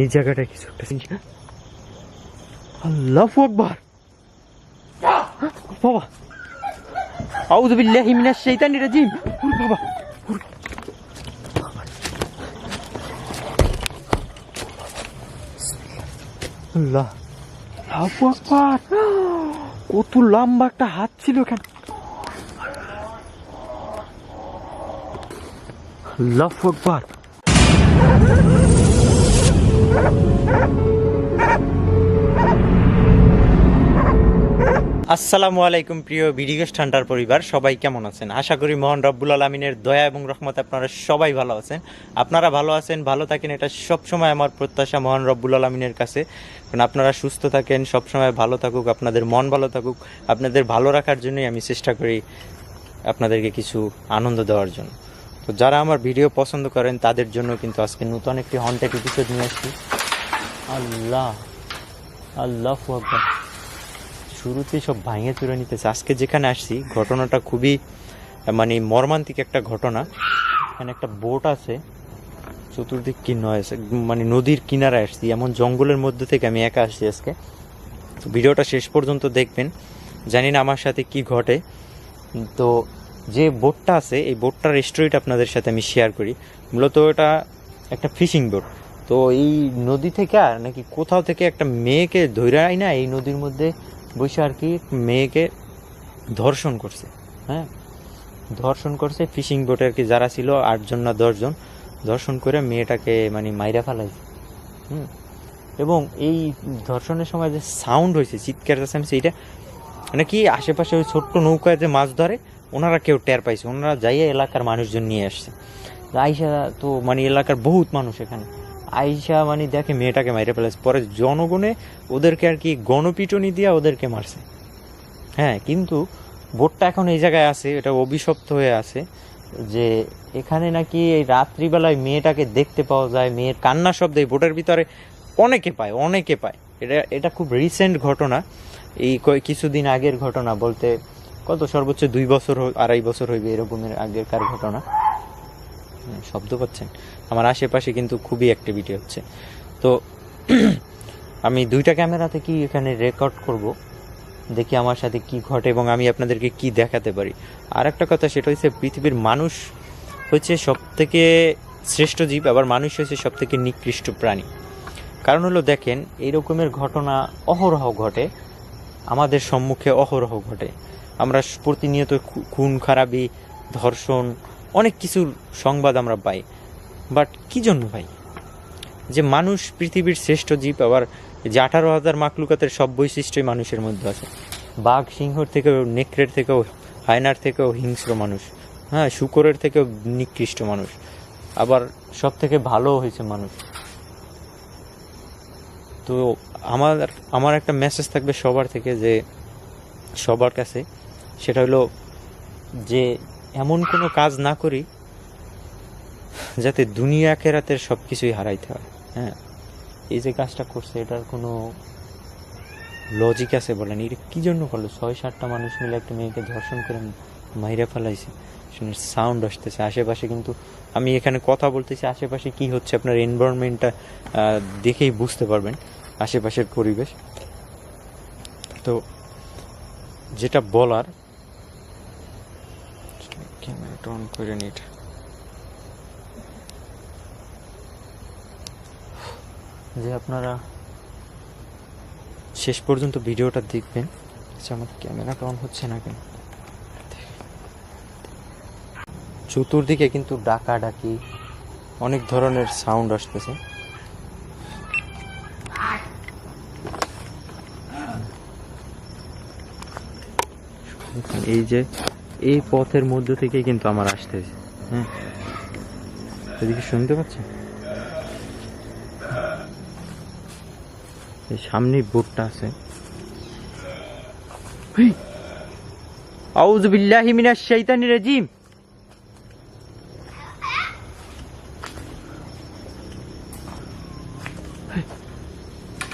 এই জায়গাটা কিছু একটা আল্লাহ আকবার। বাবা। আউযু বিল্লাহি মিনাশ শাইতানির রাজিম। বাবা আল্লাহ। আল্লাহু কত লম্বা একটা হাত ছিল এখানে। আল্লাহু আকবার। আসসালামু আলাইকুম, প্রিয় ভিডিওস ঠান্ডার পরিবার। সবাই কেমন আছেন? আশা করি মোহন রব্বুল আলমিনের দয়া এবং রহমত আপনারা সবাই ভালো আছেন। আপনারা ভালো আছেন, ভালো থাকেন, এটা সবসময় আমার প্রত্যাশা মোহন রব্বুল আলমিনের কাছে। কারণ আপনারা সুস্থ থাকেন, সবসময় ভালো থাকুক, আপনাদের মন ভালো থাকুক, আপনাদের ভালো রাখার জন্যই আমি চেষ্টা করি আপনাদেরকে কিছু আনন্দ দেওয়ার জন্য। তো যারা আমার ভিডিও পছন্দ করেন, তাদের জন্য কিন্তু আজকে নতুন একটি হন্টেড এপিসোড নিয়ে আসছি। আল্লাহ আল্লাহ আকবার। শুরুতেই সব ভাঙে চুরে নিতেছে। আজকে যেখানে আসছি, ঘটনাটা খুবই মানে মর্মান্তিক একটা ঘটনা। এখানে একটা বোট আছে, চতুর্দিক কি নয় মানে নদীর কিনারে আসছি। এমন জঙ্গলের মধ্যে থেকে আমি একা আসছি আজকে। তো ভিডিওটা শেষ পর্যন্ত দেখবেন। জানি না আমার সাথে কি ঘটে। তো যে বোটটা আছে, এই বোটটার স্টোরিটা আপনাদের সাথে আমি শেয়ার করি। মূলত এটা একটা ফিশিং বোট তো এই নদী থেকে আর নাকি কোথাও থেকে একটা মেয়েকে ধরে না এই নদীর মধ্যে বসে আর কি মেয়েকে ধর্ষণ করছে হ্যাঁ? ধর্ষণ করছে, ফিশিং বোটে আর কি যারা ছিল, আটজন না দশজন, ধর্ষণ করে মেয়েটাকে মানে মাইরা ফেলাইছে, হুম? এবং এই ধর্ষণের সময় যে সাউন্ড হয়েছে চিৎকার চেঁচামেচি এইটা মানে কি আশেপাশে ওই ছোট্ট নৌকায় যে মাছ ধরে, ওনারা কেউ টের পাইছে, ওনারা যাইয়া এলাকার মানুষজন নিয়ে আসছে। আইসা তো মানে এলাকার বহুত মানুষ এখানে। আইসা মানে দেখে মেয়েটাকে মাইরে ফেলেছে। পরে জনগণে ওদেরকে আর কি গণপিটনি দিয়া ওদেরকে মারছে। হ্যাঁ কিন্তু বোটটা এখন এই জায়গায় আছে, এটা অভিশপ্ত হয়ে আছে যে এখানে নাকি এই রাত্রিবেলায় মেয়েটাকে দেখতে পাওয়া যায়, মেয়ের কান্না শব্দ বোটের ভিতরে অনেকে পায় অনেকে পায়। এটা এটা খুব রিসেন্ট ঘটনা। এই কিছুদিন আগের ঘটনা বলতে কত, সর্বোচ্চ দুই বছর আড়াই বছর হইবে এরকমের আগেরকার ঘটনা। শব্দ পাচ্ছেন। আমার আশেপাশে কিন্তু খুবই অ্যাক্টিভিটি হচ্ছে। তো আমি দুইটা ক্যামেরাতে কি এখানে রেকর্ড করব, দেখি আমার সাথে কি ঘটে এবং আমি আপনাদেরকে কি দেখাতে পারি। আর একটা কথা সেটা হচ্ছে পৃথিবীর মানুষ হচ্ছে সব থেকে শ্রেষ্ঠ জীব, আবার মানুষ হচ্ছে সব থেকে নিকৃষ্ট প্রাণী। কারণ হলো দেখেন এই রকমের ঘটনা অহরহ ঘটে, আমাদের সম্মুখে অহরহ ঘটে। আমরা প্রতিনিয়ত খুন, খারাপি, ধর্ষণ, অনেক কিছুর সংবাদ আমরা পাই। বাট কি জন্য ভাই? যে মানুষ পৃথিবীর শ্রেষ্ঠ জীব, আবার যে আঠারো হাজার মাকলুকাতের সব বৈশিষ্ট্যই মানুষের মধ্যে আছে। বাঘ সিংহর থেকেও, নেকড়ের থেকেও, হায়নার থেকেও হিংস্র মানুষ। হ্যাঁ শুকরের থেকেও নিকৃষ্ট মানুষ। আবার সব থেকে ভালো হয়েছে মানুষ। তো আমার আমার একটা মেসেজ থাকবে সবার থেকে যে, সবার কাছে। সেটা হলো যে, এমন কোনো কাজ না করি যাতে দুনিয়া কেরাতের সব কিছুই হারাইতে হয়। হ্যাঁ? এই যে কাজটা করছে, এটার কোনো লজিক আছে বলেন এটা কী জন্য করল? ছয়, সাতটা মানুষ মিলে একটা মেয়েকে ধর্ষণ করে মাইরা ফেলাইছে। শুনে সাউন্ড আসতেছে। আশেপাশে কিন্তু আমি এখানে কথা বলতেছি, আশেপাশে কি হচ্ছে আপনার এনভায়রনমেন্টটা দেখেই বুঝতে পারবেন আশেপাশের পরিবেশ। তো যেটা বলার, ক্যামেরাটা অন করে নিট। যে আপনারা শেষ পর্যন্ত ভিডিওটা দেখবেন আচ্ছা আমার ক্যামেরাটা অন হচ্ছে না কেন। চতুর্দিকে কিন্তু ডাকা ডাকি অনেক ধরনের সাউন্ড আসতেছে। এই যে, এই পথের মধ্য থেকে কিন্তু আমার আসতেছে হ্যাঁ। এদিকে শুনতে পাচ্ছেন? সামনেই বোর্ডটা আছে। আউযু বিল্লাহি মিনাশ শাইতানির রাজিম।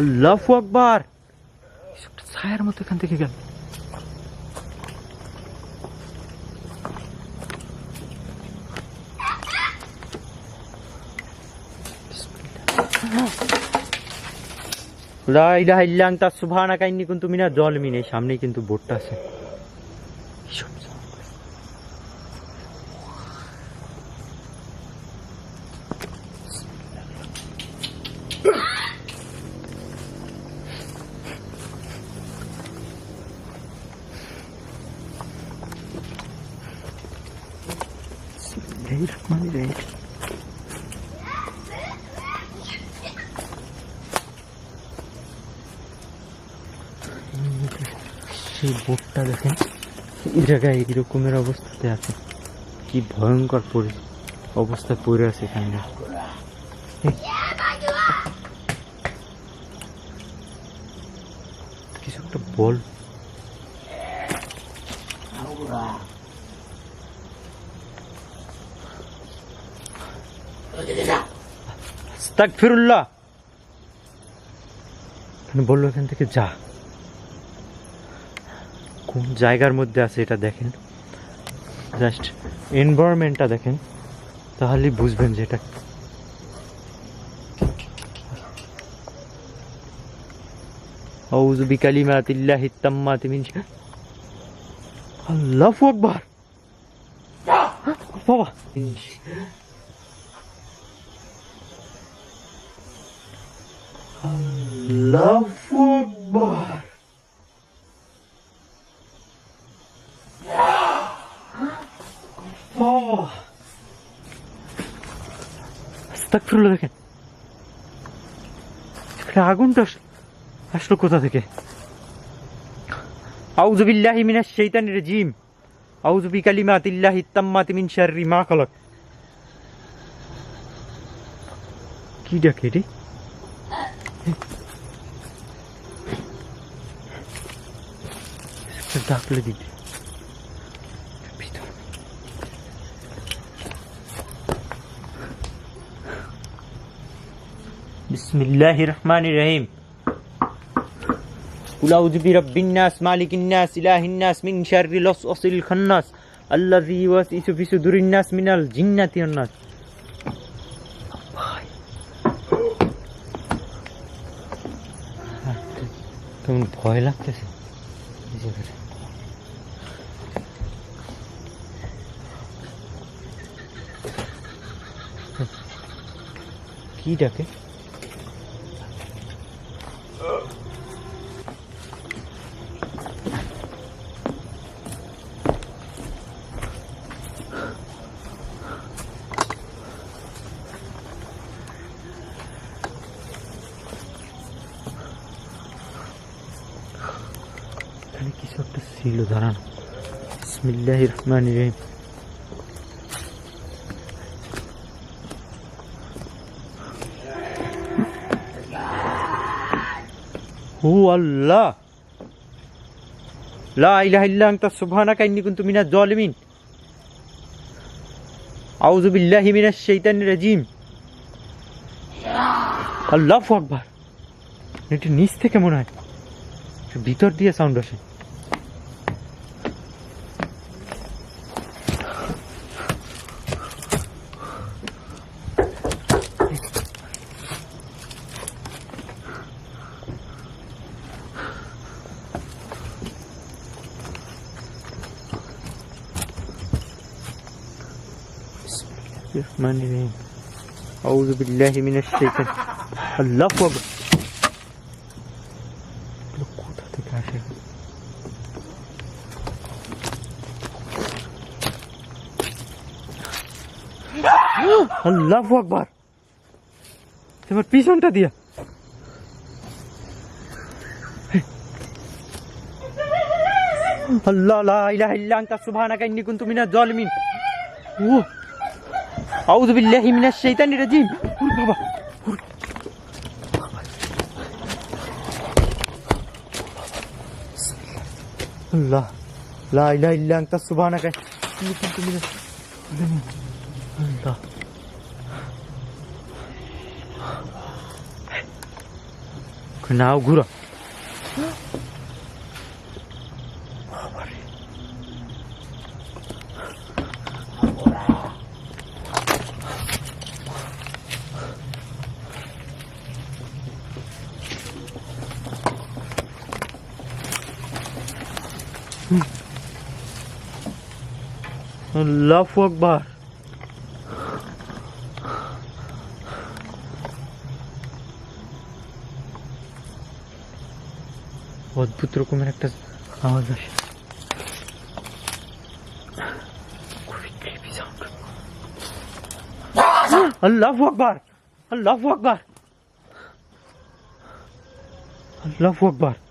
আল্লাহু আকবার। ছায়ার মতো এখান থেকে গেল। লা ইলাহা ইল্লা আনতা সুবহানাকা ইন্নী কুনতু মিনাজ জালিমিন। এই সামনেই কিন্তু বোর্ডটা আছে। সেই বোটটা দেখেন। এই জায়গায় এরকমের অবস্থাতে আছে। কি ভয়ঙ্কর পরি অবস্থায় পড়ে আছে এখানে। কিছু একটা বল। এখানে বলল এখান থেকে যা। কোন জায়গার মধ্যে আছে, এটা দেখেন। জাস্ট এনভায়রনমেন্টটা দেখেন তাহলেই বুঝবেন যে এটা আউযু বিকালিমাতিল্লাহি তাম্মাতি মিন শার- আল্লাহু আকবার! বাবা! আল্লাহু আকবার আস্তাগফিরুল্লাহ দেখেন। এখানে আগুনটা আস- আসলো কোথা থেকে? আউযু বিল্লাহি মিনাশ শাইতানির রাজিম। আউযু বিকালিমাতিল্লাহি তাম্মাতি মিন শাররি মা খালাক। কি ডাকে রে ডাকলে দিতে। بسم الله الرحمن الرحيم قل أعوذ برب الناس مالك الناس إله الناس من شر الوسواس الخناس الذي يوسوس في صدور الناس من الجنة والناس কেমন ভয় লাগতেছে এই জায়গাটা। কি ডাকে দাঁড়ান। বিসমিল্লাহ রহমান রহিম। হু আল্লাহ। লা ইলাহা ইল্লা আনতা সুবহানাকা ইন্নী কুনতু মিনাজ জালিমিন। আউযু বিল্লাহি মিনাশ শাইতানির রাজিম। আল্লাহু আকবার। এটা নিচ থেকে মনে হয়। ভিতর দিয়ে সাউন্ড আসে। الرحمن الرحيم أعوذ بالله من الشيطان الله أكبر এগুলো কোথা থেকে আসে আল্লাহ আকবার তোমার পিছনটা দিয়া আল্লাহ লা ইলাহা ইল্লা আনতা সুবহানাকা ইন্নী কুনতু মিনাজ জালিমিন ও আউযু বিল্লাহি মিনাশ শাইতানির রাজিম ওরে বাবা ওরে আল্লাহ লা ইলাহা ইল্লা আনতা সুবহানাকা ইন্নী কুনতু মিনাজ জালিমিন আল্লাহ নাও ঘুরা আল্লাহ আকবার অদ্ভুত রকমের একটা আওয়াজ আসে। খুবই creepy sound। আল্লাহু আকবার আল্লাহু আকবার। আল্লাহু আকবার।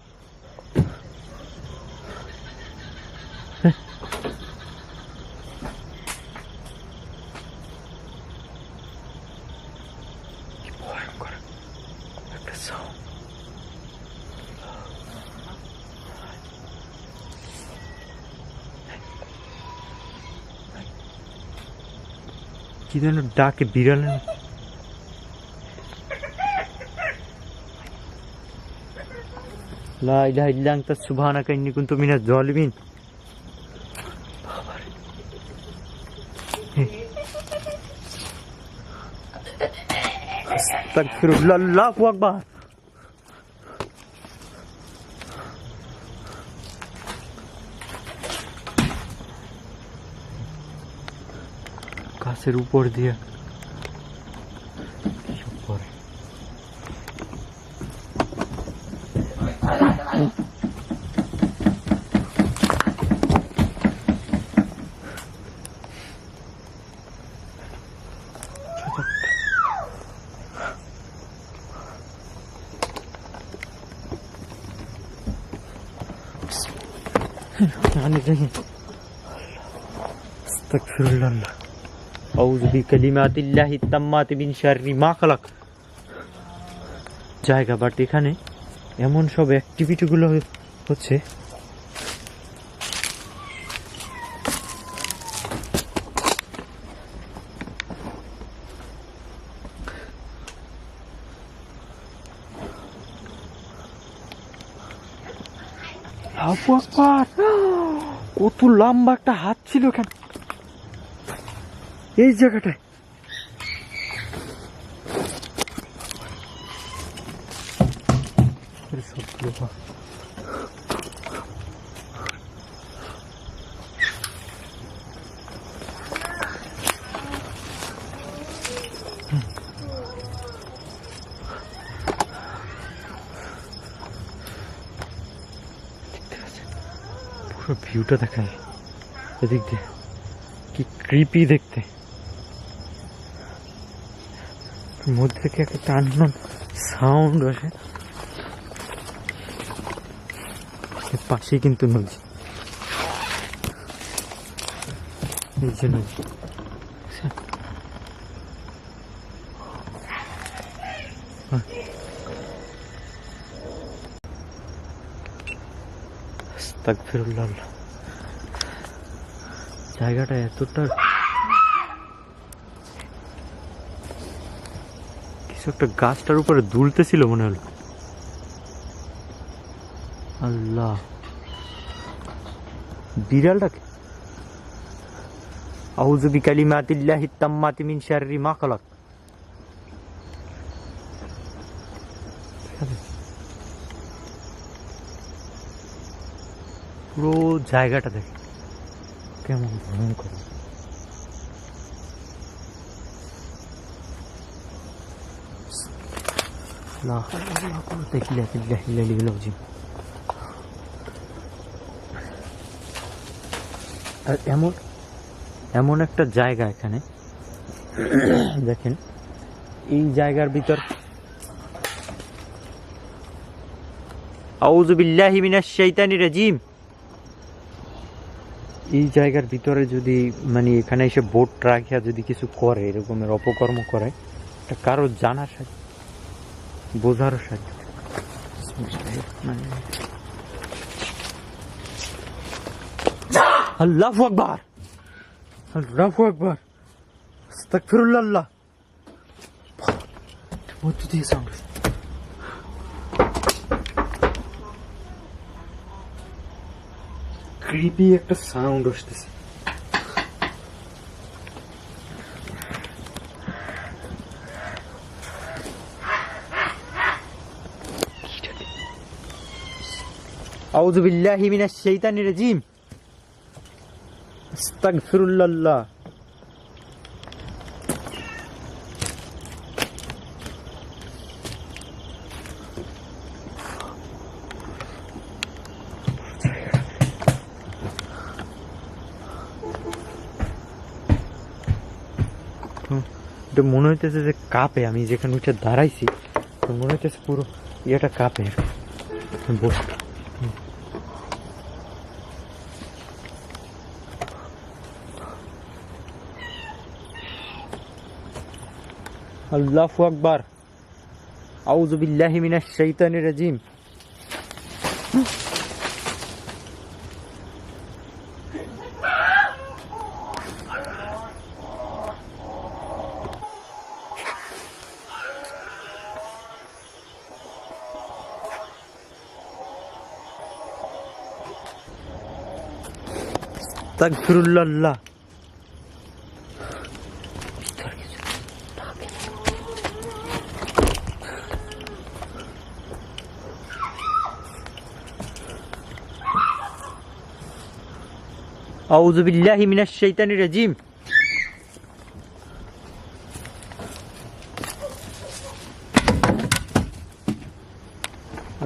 কি যেন ডাকে বিড়ালের মতো। লা ইলাহা ইল্লা আনতা সুবহানাকা ইন্নী কুনতু মিনাজ জালিমিন বাবারে। আস্তাগফিরুল্লাহ, আল্লাহু গাছের উপর দিয়ে এসব পরে يعني جاي استغفر الله আউজ বি কালিমাতিল্লাহ তাম্মাত বিন শারি মা খালাক জায়গা বাট এখানে এমন সব অ্যাক্টিভিটিগুলো হচ্ছে। কত লম্বা একটা হাত ছিল কেন এই জায়গাটায় আরে সবগুলো বাহ। দেখতে পাচ্ছেন? পুরো ভিউটা দেখায় এদিক দিয়ে কি ক্রিপি দেখতে মধ্যে থেকে একটা আননোন সাউন্ড আসে পাশেই কিন্তু নদী এই যে নদী? হ্যাঁ। জায়গাটা এতটা কিছু একটা গাছটার উপরে দুলতেছিল মনে হলো। আল্লাহ। বিড়ালটাকে? আউযু বিকালিমাতিল্লাহি তাম্মাতি মিন শাররি মা খালাক। পুরো জায়গাটা দেখে। কেমন ভয়ঙ্কর। আর এমন এমন একটা জায়গা এখানে। দেখেন, এই জায়গার ভিতর আউজুবিল্লাহি মিনাশ শাইতানির রাজিম। এই জায়গার ভিতরে যদি মানে এখানে এসে বোট রাখিয়া যদি কিছু করে, এরকমের অপকর্ম করে, এটা কারও জানার সাথে বোঝারও সাথে মানে আল্লাহু আকবার আল্লাহু আকবার আস্তাগফিরুল্লাহ আল্লাহ মধ্য দিয়ে সাউন্ড ক্রিপি একটা সাউন্ড আসতেছে। আউযু বিল্লাহি মিনাশ শাইতানির রাজিম। আস্তাগফিরুল্লাহ। এটা মনে হইতেছে যে কাপে, আমি যেখানে উঠে দাঁড়াইছি, তো মনে হইতেছে পুরো ইয়েটা কাপে বস। আল্লাহু আকবার। আউযু বিল্লাহি মিনাশ শাইতানির রাজিম। তাগফিরুল্লাহ। أعوذ بالله من الشيطان الرجيم.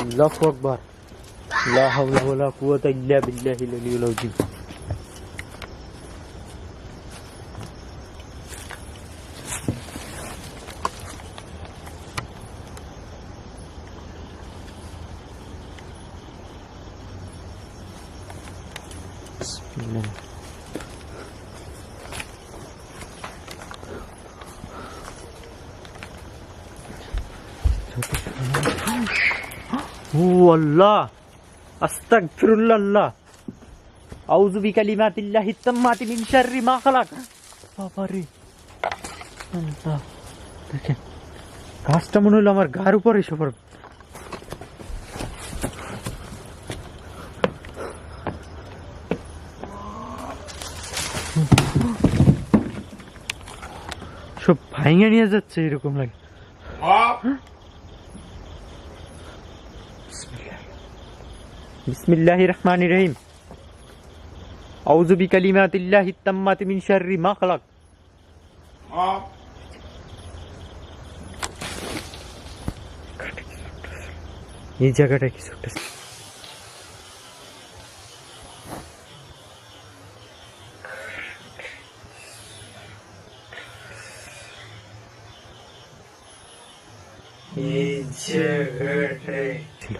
الله أكبر. لا حول ولا قوة إلا بالله العلي العظيم. আল্লাহ আস্তাক ফিরুল্লাহ আউজুবি কালিমাতিল্লাহ হিত্তাম্মাতি মিন শাররি মা খালাক। বাবারে আল্লাহ, দেখেন গাছটা মনে হলো আমার গার উপর এসে পড়বে। সব ভাইঙে নিয়ে যাচ্ছে এরকম লাগে। বিসমিল্লাহ রহমান রহিম আউযু বিকালিমাতিল্লাহি তাম্মাতি মিন শাররি মা খালাক এই জায়গাটা কিছু একটা এই জায়গাটায় ছিল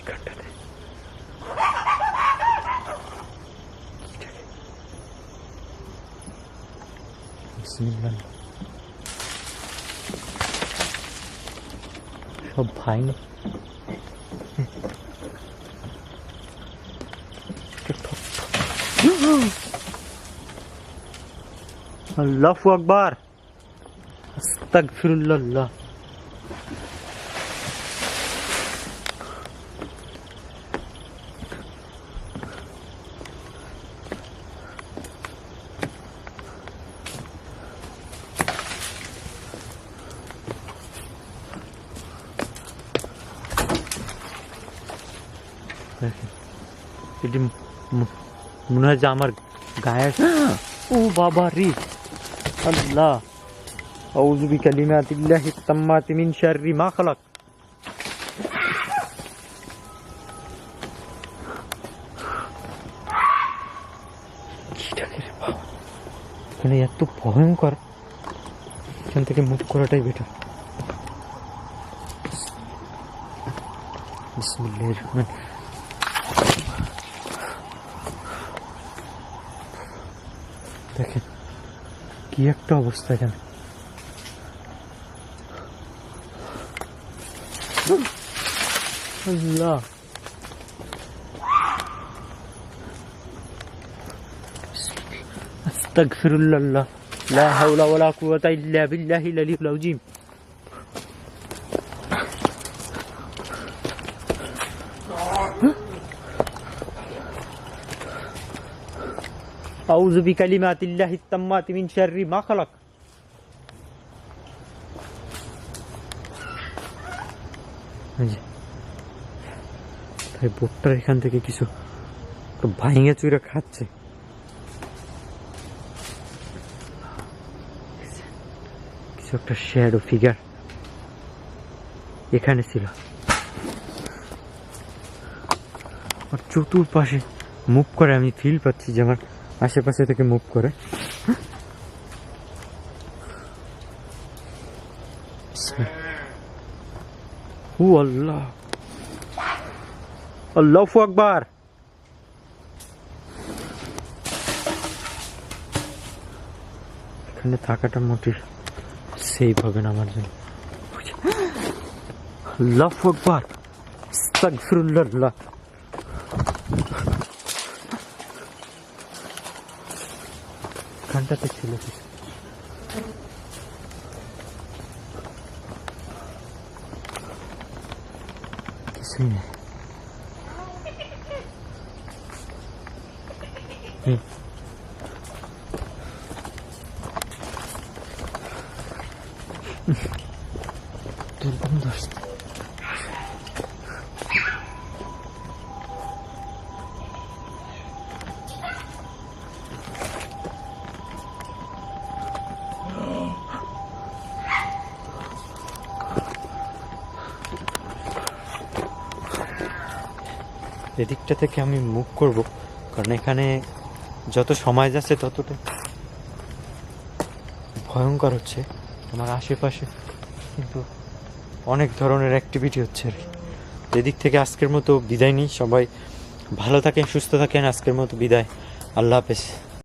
এখানটাতে বিসমিল্লাহ সব ভাই আল্লাহু আকবার আস্তাগফিরুল্লাহ দেখেন এটি ম- মনে হয় যে আমার গায়ে ও বাবা রে। আল্লাহ। আউযু বিকালিমাতিল্লাহি তাম্মাতি মিন শাররি মা খালাক। এখানে এত ভয়ঙ্কর। এখান থেকে মুখ করাটাই বেটার বিসমিল্লাহির রহমান কি একটা অবস্থা এখানে আল্লাহ আস্তাগফিরুল্লাহ লা হাওলা ওয়ালা কুওয়াতা ইল্লা বিল্লাহিল আলিয়্যিল আযীম أعوذ আউযু বিকালিমাতিল্লাহি তাম্মাতি মিন শাররি মা খালাক তাই বোটটার এখান থেকে কিছু ভাঙে চুরে খাচ্ছে। কিছু একটা শ্যাডো ফিগার এখানে ছিল। আর চতুর্পাশে মুখ করে আমি ফিল পাচ্ছি যে আমার আশেপাশে থেকে মুভ করে। ও আল্লাহ। আল্লাহ আকবার। এখানে থাকাটা মোটে সেভ হবে না আমার জন্য। আল্লাহ আকবার। আস্তাগফিরুল্লাহ। এখানটাতে ছিল কিছু কিছুই নেই হুম। দুর্গন্ধ আসছে। এদিকটা থেকে আমি মুখ করব, কারণ এখানে যত সময় যাচ্ছে ততটা ভয়ঙ্কর হচ্ছে আমার আশেপাশে। কিন্তু অনেক ধরনের অ্যাক্টিভিটি হচ্ছে আর কি। এদিক থেকে আজকের মতো বিদায় নিই। সবাই ভালো থাকেন, সুস্থ থাকেন। আজকের মতো বিদায়। আল্লাহ হাফেজ।